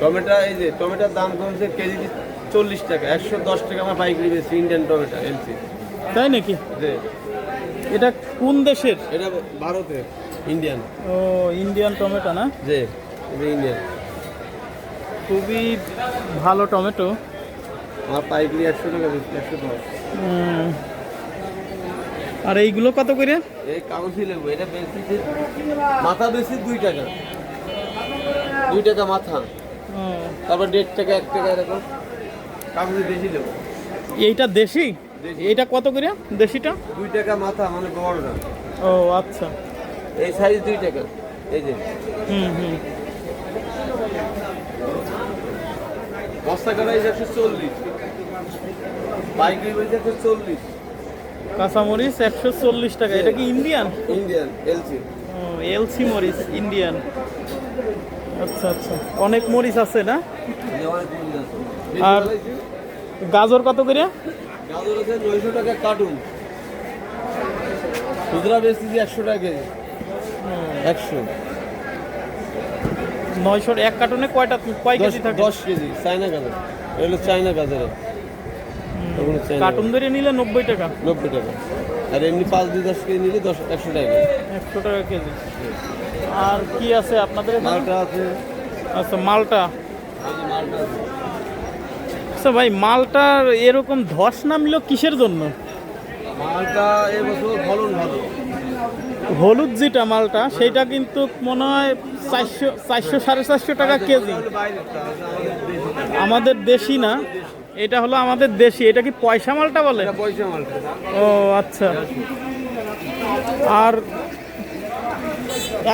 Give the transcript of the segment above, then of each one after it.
Tomato এই যে টমেটোর দাম কমছে কেজি চল্লিশ টাকা একশো দশ টাকা আমার পাইকারি বেশি ইন্ডিয়ান টমেটো এলসি তাই নাকি? এটা কোন দেশের? এটা ভারতের ইন্ডিয়ান ও ইন্ডিয়ান টমেটো না? যে ইন্ডিয়ান খুবই ভালো টমেটো। আমার পাইকারি একশো টাকা বেশি একশো দশ। আর এইগুলো কত করে? এই লেবু এটা বেশি মাথা বেশি দুই টাকা। দুই টাকা মাথা। তারপর দেড় টাকা এক টাকা এরকম। কাগজি বেশি লেবু এইটা দেশি? দেশি। এইটা কত করে দেশিটা? দুই টাকা মাথা মানে বড়টা। ও আচ্ছা। এই সাইজ দুই টাকা। এই যে। হুম হুম। বস্তা কাটা এই একশো চল্লিশ। পাইকারি বলছে একশো চল্লিশ। কাঁচামরিচ একশো চল্লিশ টাকা। এটা কি ইন্ডিয়ান ইন্ডিয়ান এলসি ও এলসি মরিচ ইন্ডিয়ান আচ্ছা আচ্ছা। অনেক মরিচ আছে না? আর- গাজর কত করে? গাজর আছে নয়শো টাকা কার্টুন। খুচরা বেশি একশো টাকা কেজি। একশো। নয়শো এক কার্টুনে কয়টা কয় কেজি থাকে? দশ কেজি চায়না গাজর। এগুলো চায়না গাজর। কার্টুন ধরে নিলে নব্বই টাকা। নব্বই টাকা। আর এমনি পাঁচ দুই দশ কেজি নিলে দশ একশো টাকা একশো টাকা কেজি। আর কি আছে আপনাদের মালটা আছে। আচ্ছা মালটা? আচ্ছা ভাই মালটার এরকম ধস নামলো কিসের জন্য? মালটা এবছর ফলন ভালো। হলুদ যেটা মালটা সেটা কিন্তু মনে হয় চারশো চারশো সাড়ে চারশো টাকা কেজি। আমাদের দেশি। না? এটা হলো আমাদের দেশি এটা কি পয়সা মালটা বলে? এটা পয়সা মালটা। ও আচ্ছা। আর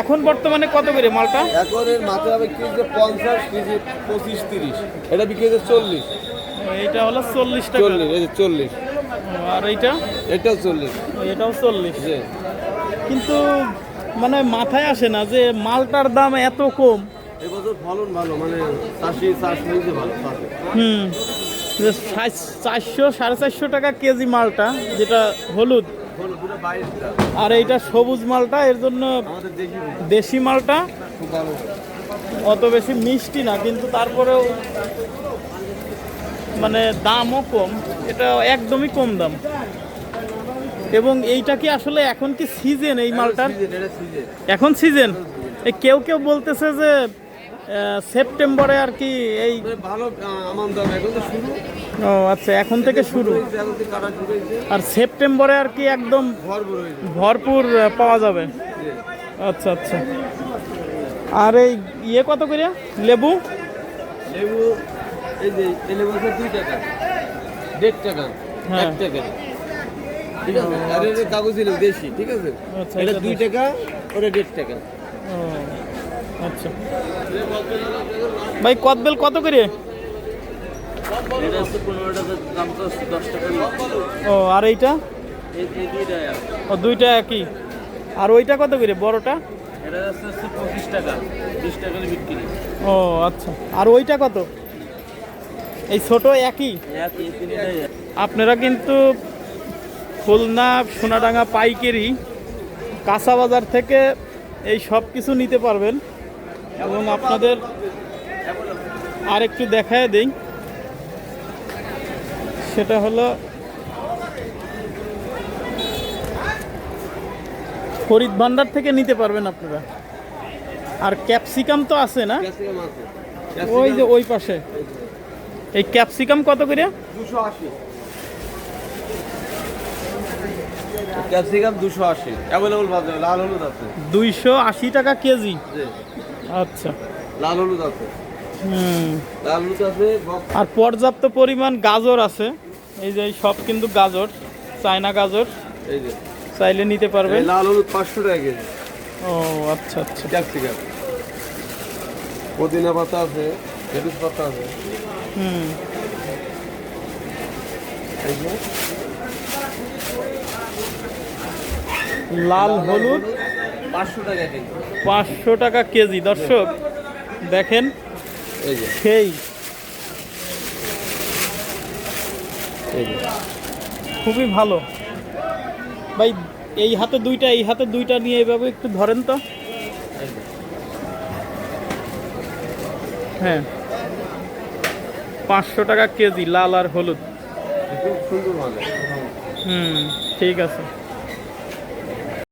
এখন বর্তমানে কত করে মালটা? এখন এর মাথা বিক্রি হচ্ছে পঞ্চাশ কেজি পঁচিশ তিরিশ। এটা বিক্রি হচ্ছে চল্লিশ। এইটা হলো চল্লিশ টাকা। চল্লিশ চল্লিশ। আর এইটা? এটাও চল্লিশ। এটাও চল্লিশ। কিন্তু মানে মাথায় আসে না যে মালটার দাম এত কম। এবছর ফলন ভালো মানে চাষি চাষ হয়েছে ভালো হুম। চারশো সাড়ে চারশো টাকা কেজি মালটা যেটা হলুদ। আর এইটা সবুজ মালটা এর জন্য দেশি মালটা। অত বেশি মিষ্টি না কিন্তু তারপরেও মানে দামও কম। এটা একদমই কম দাম। এবং এইটা কি আসলে এখন কি সিজন এই মালটার? এখন সিজন এই কেউ কেউ বলতেছে যে সেপ্টেম্বরে আর কি এই ভালো আমার এখন তো শুরু। ও আচ্ছা এখন থেকে শুরু। আর সেপ্টেম্বরে আর কি একদম ভরপুর পাওয়া যাবে। আচ্ছা আচ্ছা। আর এই ইয়ে কত করে লেবু? লেবু এই যে লেবু আছে দুই টাকা। দেড় টাকা হ্যাঁ। এক টাকা। ঠিক আছে? আর এই কাগজি লেবু দেশি ঠিক আছে? আচ্ছা, এটা দুই টাকা ওটা দেড় টাকা। ও। আচ্ছা। ভাই, কদবেল কত করে? ও, আর এইটা? ও, দুইটা একই। আর ওইটা কত করে, বড়টা? ও আচ্ছা। আর ওইটা কত? এই ছোট একই। আপনারা কিন্তু খুলনা, সোনাডাঙ্গা, পাইকারি, কাঁচা বাজার থেকে এই সব কিছু নিতে পারবেন। এবং আপনাদের আর একটু দেখায় দেই। সেটা হলো ফরিদ ভান্ডার থেকে নিতে পারবেন আপনারা। আর ক্যাপসিকাম তো আছে না? ওই যে ওই পাশে। এই ক্যাপসিকাম কত করে? দুশো আশি। ক্যাপসিকাম দুশো আশি। অ্যাভেলেবল পাওয়া যাবে লাল হলুদ আছে। দুইশো আশি টাকা কেজি। আচ্ছা। লাল হলুদ আছে। লাল হলুদ আছে আর পর্যাপ্ত পরিমাণ গাজর আছে। এই যে সব কিন্তু গাজর চায়না গাজর। এই যে। চাইলে নিতে পারবে লাল হলুদ পাঁচশো টাকা কেজি। ও আচ্ছা আচ্ছা। ক্যাপসিকাম। পুদিনা পাতা আছে লেটুস পাতা আছে। হুম। এই যে। লাল হলুদ পাঁচশো টাকা কেজি। দর্শক দেখেন সেই। খুবই ভালো। ভাই এই হাতে দুইটা এই হাতে দুইটা নিয়ে এইভাবে একটু ধরেন তো। হ্যাঁ। পাঁচশো টাকা কেজি লাল আর হলুদ। হুম ঠিক আছে।